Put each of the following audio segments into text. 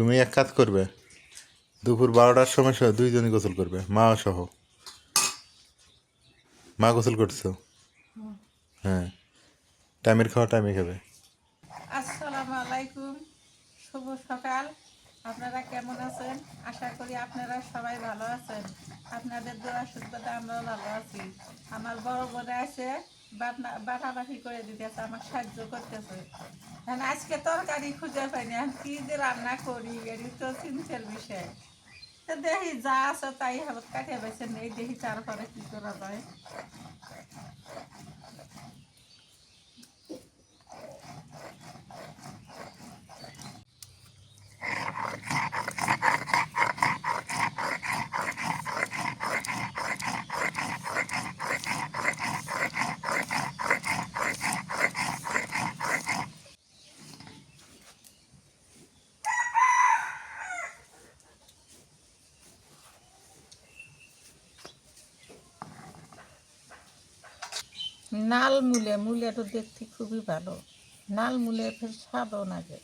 তুমি এক কাজ করবে দুপুর বারোটার সময় সহ দুইজনই গোসল করবে মা সহ। মা গোসল করছ হ্যাঁ। টাইমের খাওয়া টাইমে খাবে। আসসালামু আলাইকুম শুভ সকাল। আপনারা কেমন আছেন? আশা করি আপনারা সবাই ভালো আছেন। আপনাদের দোয়া সুখবতে আমরাও ভালো আছি। আমার বড় বোনে আছে বাটাবাটি করে দিতেছে আমার সাহায্য করতেছে। এখন আজকে তরকারি খুঁজে পাইনি না কি যে রান্না করি এটি তো চিন্তার বিষয়। তো দেখি যা আছে তাই হালত কাটিয়ে বেছে নেই, দেখি তারপরে কি করা যায়। নাল মূলে, মূলেটা দেখতে খুবই ভালো। নাল মূলে ফের স্বাদও নাগে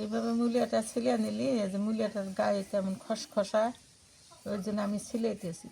এইভাবে মূলিয়াটা ছিলে নিলি যে মূলিয়াটার গায়ে তেমন খসখসা, ওই জন্য আমি সিলাইতেছি।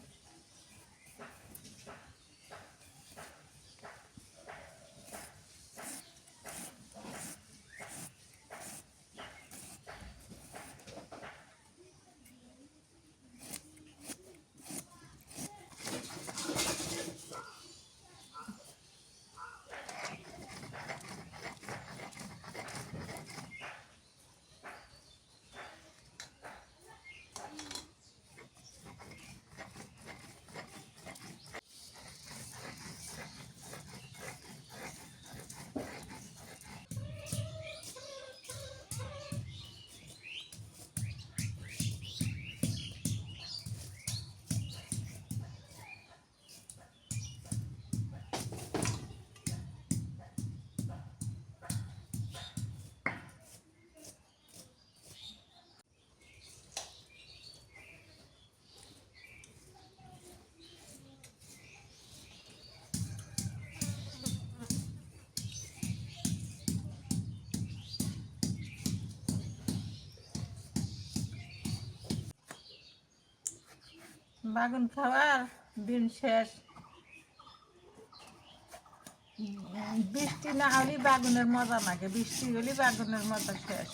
বাগুন খাওয়ার দিন শেষ। বৃষ্টি না হলে বাগুনের মজা লাগে, বৃষ্টি হলে বাগুনের মজা শেষ।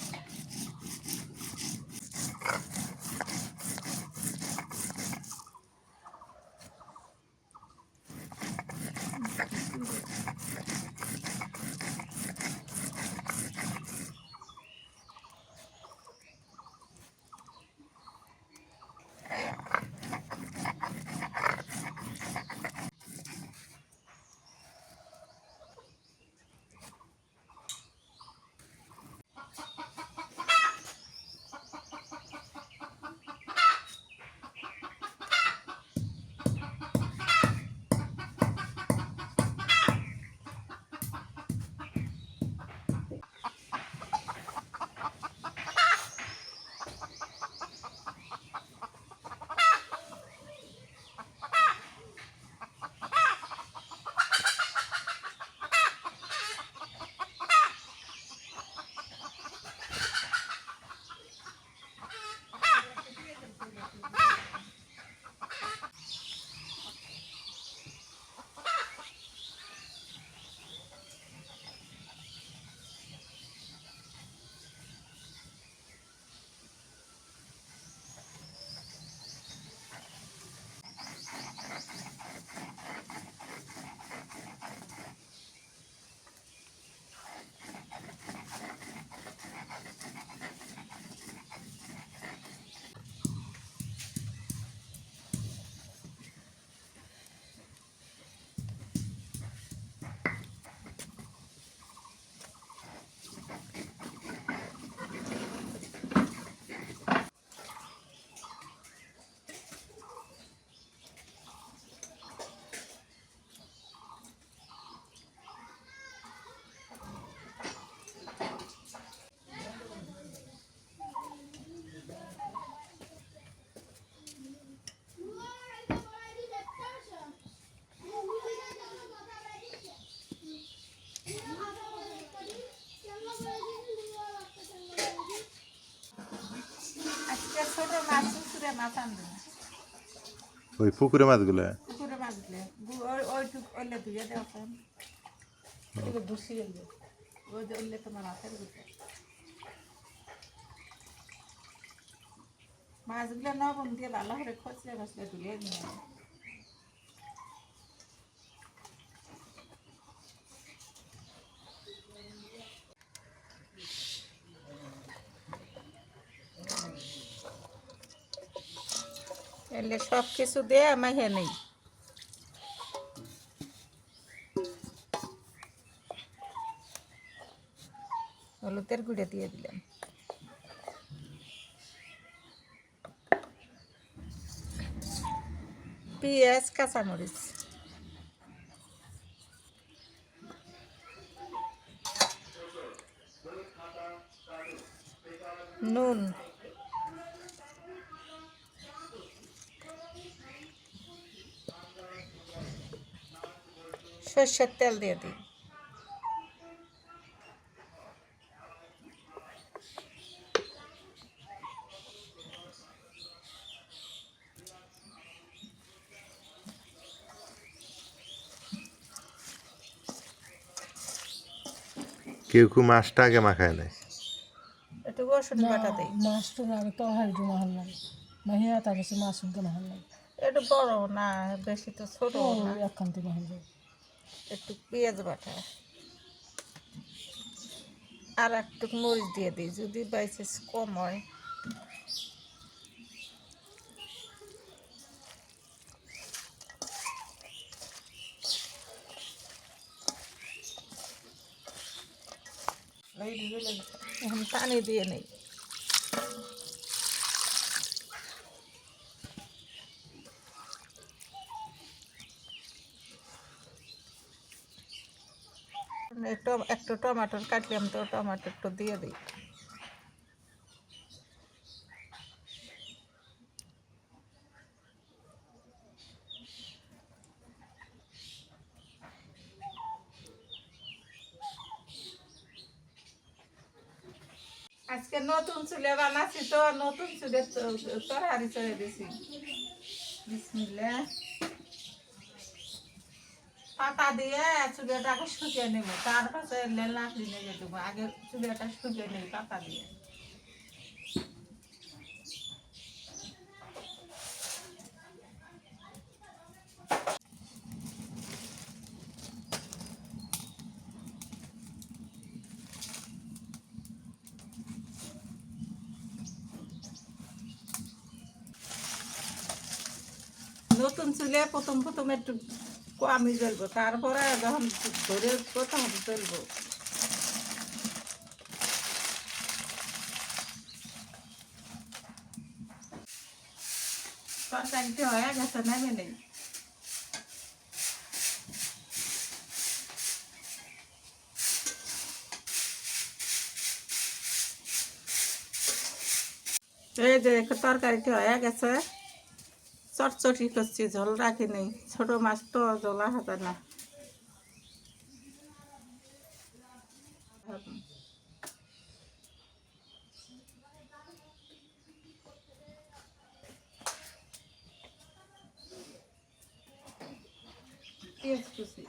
ওই পুকুরে মাছগুলো? পুকুরে মাছ দিলে গু- ওই ওইটুক ওইলে ধুয়ে এগুলো ধুসি ওই যে ওইলে তোমারগুলো মাছগুলো নবন দিয়ে ভালো করে খসলে খসলে ধুয়ে নিয়ে এলে সব কিছু দিয়ে মাইহে নেই। হলুদের গুঁড়ে দিয়ে দিলাম। পেঁয়াজ কাঁচামরিচ। নুন। সর্ষের তেল দিয়ে দিই। কেউ কেউ মাছটা আগে মাখায় নেয়। একটু রসুন বাটা দিই। মাছটা আগে তরকারি জমা হল লাগে। মাহিয়া তার কাছে মাছ জমা হল লাগে। একটু বড় না বেশি তো ছোট না। হল যায় একটু পেঁয়াজ বাটা। আর একটু মরিচ দিয়ে দিই, যদি বাইসেস কম হয়। এখন পানি দিয়ে নেই। একটু টমেটোর কাটলাম তো টমেটো দিয়ে দিই। আজকে নতুন চুলে বানাচ্ছি তো, নতুন চুলে তরকারি চড়ে দিছি। বিসমিল্লাহ। পাতা দিয়ে চুলেটাকে শুকিয়ে নেব। তার কাছে লাকড়ি নিয়ে দেবো, আগে চুলেটা শুকিয়ে নেই পাতা দিয়ে। নতুন চুলে প্রথম প্রথম একটু কমই জ্বলবো তারপরে যখন ধরে প্রথম জ্বলবো তরকারিতে হয়ে গেছে নেমে নেই এই যে দেখো তরকারিটি হয়ে গেছে চটচটি করছি ঝোল রাখিনি ছোট মাছ তো ঝোলা হবে না পেঁয়াজ কুচি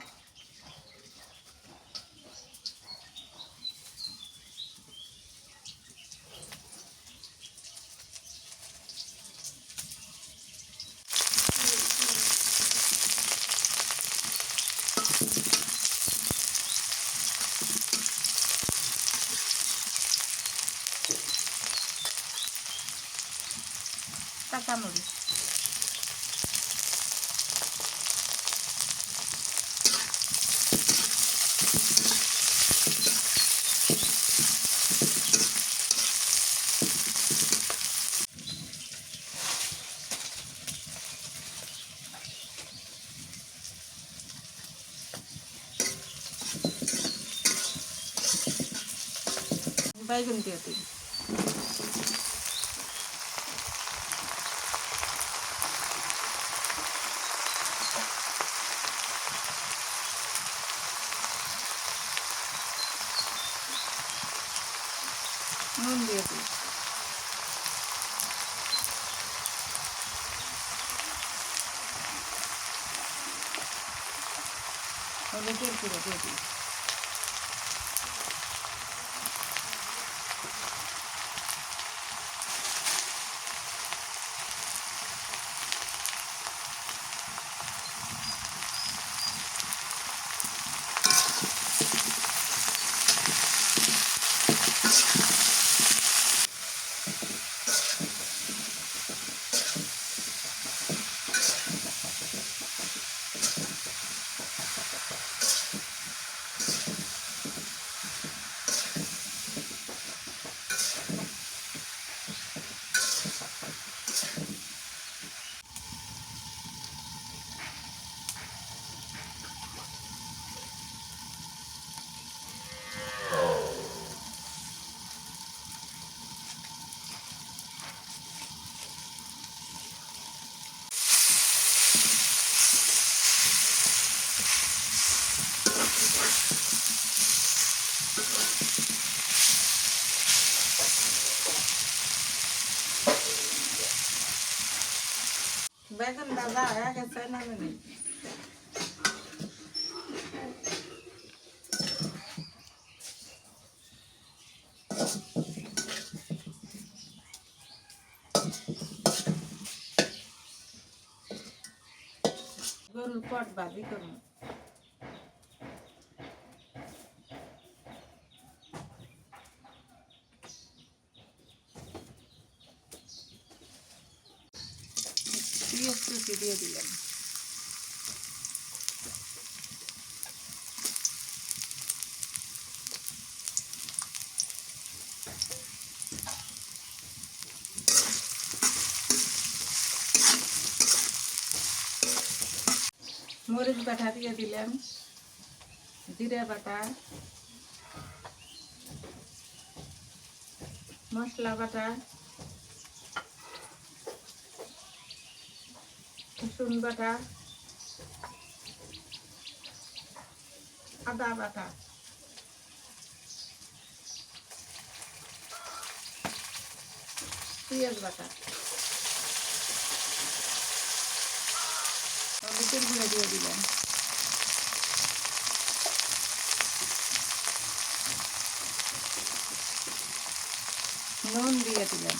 কাঁচামরিচ বাইগুন দিয়ে দিই নুন দিয়ে দিই তবে তেল করে দিয়ে দিই বেগুন ভাজা হয়ে গেছে নামে নেই গরুর পট ভাজি করুন পেঁয়াজ কুচি দিয়ে দিলাম মরিচ বাটা দিয়ে দিলাম। জিরে বাটা মশলা বাটা রসুন বাটা আদা বাটা। পেঁয়াজ বাটা হলুদের গুঁড়ো দিয়ে দিলেন। নুন দিয়ে দিলাম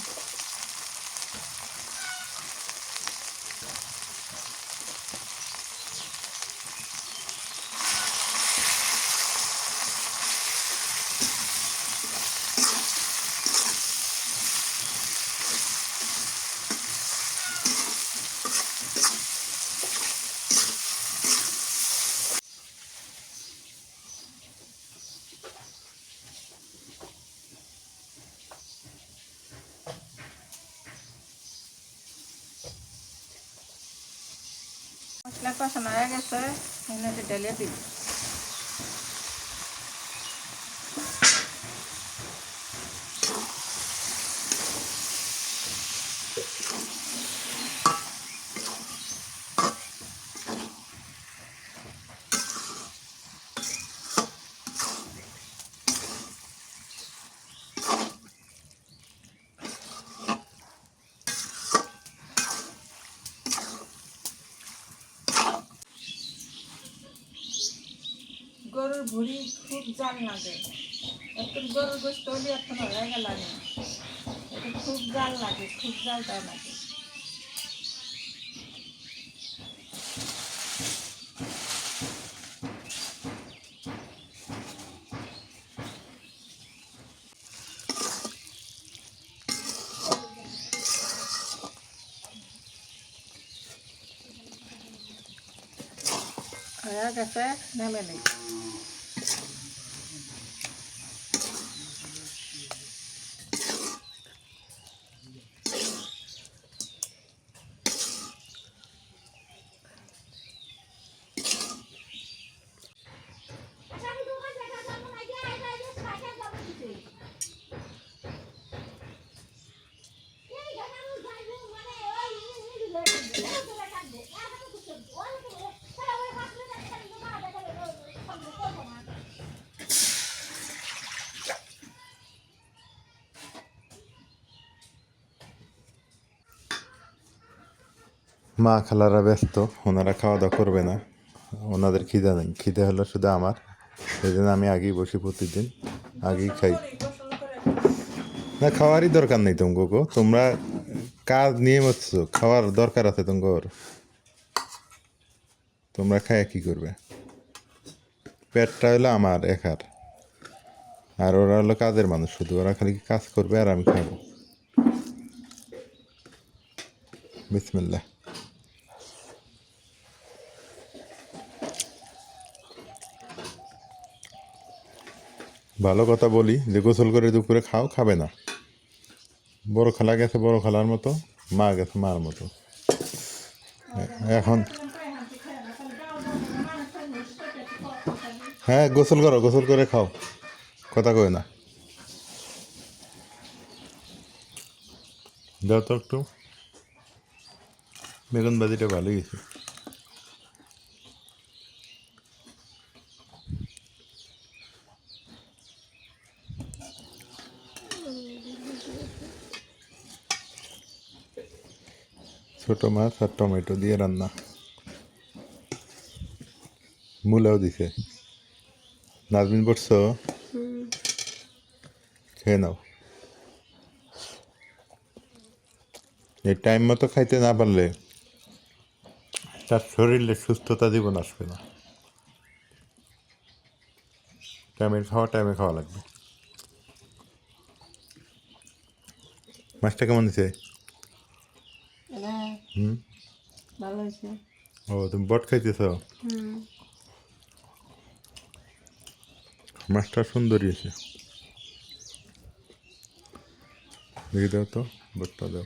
মশলা কষানো হয়ে গেছে এনে ঢেলে দিই ভুড়ি খুব জাল লাগে একটু গোস্ত হলে এখন হয়ে গেল না। এটা খুব জাল লাগে, খুব জালটা লাগে হয়ে গেছে, নেমে নেই। মা খালারা ব্যস্ত, ওনারা খাওয়া দাওয়া করবে না। ওনাদের খিদে নেই, খিদে হলো শুধু আমার। সেই জন্য আমি আগেই বসি প্রতিদিন, আগেই খাই। না, খাওয়ারই দরকার নেই তোমাকে তোমরা কাজ নিয়ে বসছো, খাওয়ার দরকার আছে তোমার তোমরা খায় কি করবে? পেটটা হলো আমার, একার। আর ওরা হলো কাজের মানুষ শুধু, ওরা খালি কাজ করবে আর আমি খাব। বিসমিল্লাহ। ভালো কথা বলি, যে গোসল করে দুপুরে খাও, খাবে না। বড় খালা গেছে, বড় খালার মতো, মা গেছে, মার মতো। এখন হ্যাঁ গোসল করো, গোসল করে খাও, কথা কই না। দাও তো একটু। বেগুন ভাজিটা ভালোই গেছে ছোট মাছ আর টমেটো দিয়ে রান্না। মূলাও দিছে। নাজমিন পড়ছো খেয়ে নাও। এই টাইম মতো খাইতে না পারলে তার শরীরে সুস্থতা জীবন আসবে না। টাইমে খাওয়া টাইমে খাওয়া লাগবে। মাছটা কেমন দিছে হুম ভালো ও তুমি বট খাইতেছ? মাছটা সুন্দরই আছে। দেখি দাও তো বটটা দাও।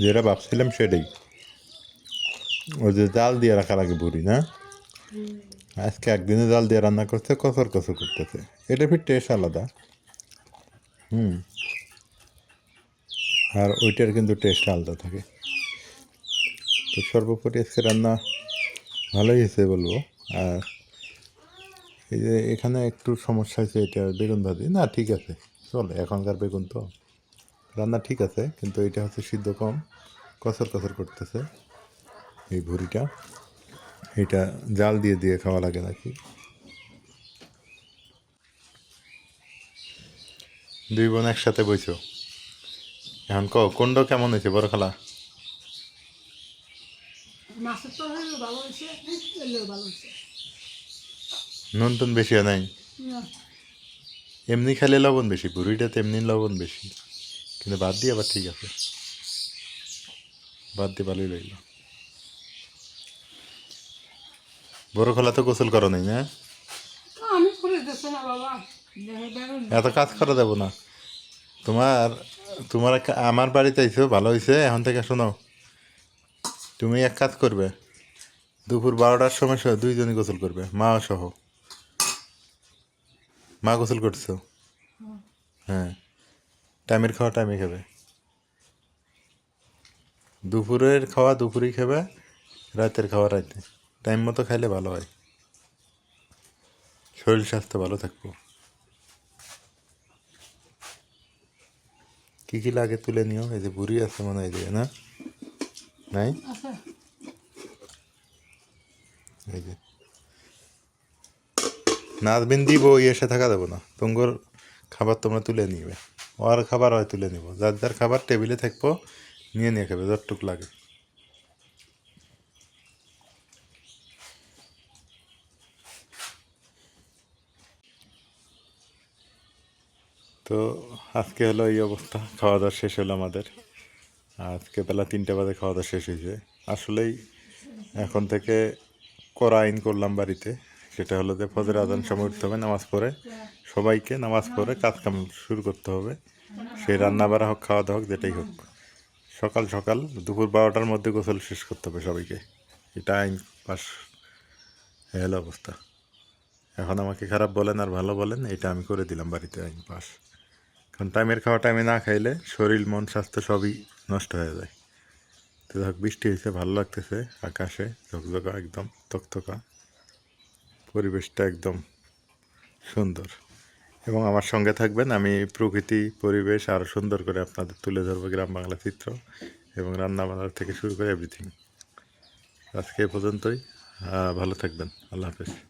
যেটা ভাবছিলাম সেটাই। ওই যে জাল দিয়ে রাখা লাগে বুড়ি না? আজকে একদিনে জাল দিয়ে রান্না করতে কসর কসর করতেছে। এটা ফির টেস্ট আলাদা। হুম। আর ওইটার কিন্তু টেস্ট আলাদা থাকে। তো সর্বোপরি আজকে রান্না ভালোই হয়েছে বলব। আর এই যে এখানে একটু সমস্যা হয়েছে এটা বেগুন ভাজি। না ঠিক আছে চলে এখনকার বেগুন তো। রান্না ঠিক আছে কিন্তু এটা হচ্ছে সিদ্ধ কম কসর কসর করতেছে এই ভুড়িটা। এটা জাল দিয়ে দিয়ে খাওয়া লাগে নাকি? দুই বোন একসাথে বইছো। এখন ক কোনটা কেমন হয়েছে বড় খেলা? নুন টুন বেশি নাই? এমনি খেলে লবণ বেশি ভুড়িটাতে এমনি লবণ বেশি। কিন্তু বাদ দিয়ে আবার ঠিক আছে বাদ দিয়ে ভালোই লাগল বড় খেলা তো গোসল করো নাই না এত কাজ করা যাব না তোমার তোমার আমার বাড়িতে আইছো ভালো হয়েছে এখন থেকে শোনো তুমি এক কাজ করবে দুপুর বারোটার সময় সহ দুইজনই গোসল করবে মা সহ মা গোসল করছ হ্যাঁ টাইমের খাওয়া টাইমে খাবে। দুপুরের খাওয়া দুপুরেই খাবে, রাতের খাওয়া রাতে। টাইম মতো খাইলে ভালো হয়। শরীর স্বাস্থ্য ভালো থাকব। কি কি লাগে তুলে নিও? এই যে বুড়ি আছে মনে হয় না? নাই? এই যে। নাচবিন দিব এসে থাকা দেবো না। তোমার খাবার তোমরা তুলে নিবে। ওর খাবার হয় তুলে নিব। যার যার খাবার টেবিলে থাকব, নিয়ে নিয়ে খাবে, যতটুক লাগে। তো আজকে হলো এই অবস্থা, খাওয়া দাওয়া শেষ হলো আমাদের। আজকে বেলা তিনটে বাজে খাওয়া দাওয়া শেষ হয়েছে। আসলেই এখন থেকে করা আইন করলাম বাড়িতে। সেটা হলো যে ফজর আজান সময় উঠতে হবে, নামাজ পড়ে। সবাইকে নামাজ পড়ে কাজ কাম শুরু করতে হবে। সেই রান্না বাড়া হোক, খাওয়া দাওয়া হোক, যেটাই হোক। সকাল সকাল দুপুর বারোটার মধ্যে গোসল শেষ করতে হবে সবাইকে। এটা আইন পাস হলো অবস্থা। এখন আমাকে খারাপ বলেন আর ভালো বলেন, এটা আমি করে দিলাম বাড়িতে আইন পাস কারণ টাইমের খাওয়া, টাইমে না খাইলে শরীর, মন, স্বাস্থ্য সবই নষ্ট হয়ে যায়। তো যাক বৃষ্টি হয়েছে, ভালো লাগতেছে, আকাশে ঝকঝকা একদম, তকতকা। পরিবেশটা একদম সুন্দর। এবং আমার সঙ্গে থাকবেন আমি প্রকৃতি, পরিবেশ আরও সুন্দর করে আপনাদের তুলে ধরবো গ্রাম বাংলা চিত্র এবং রান্না বান্নার থেকে শুরু করে এভরিথিং আজকে এ পর্যন্তই। ভালো থাকবেন। আল্লাহ হাফেজ।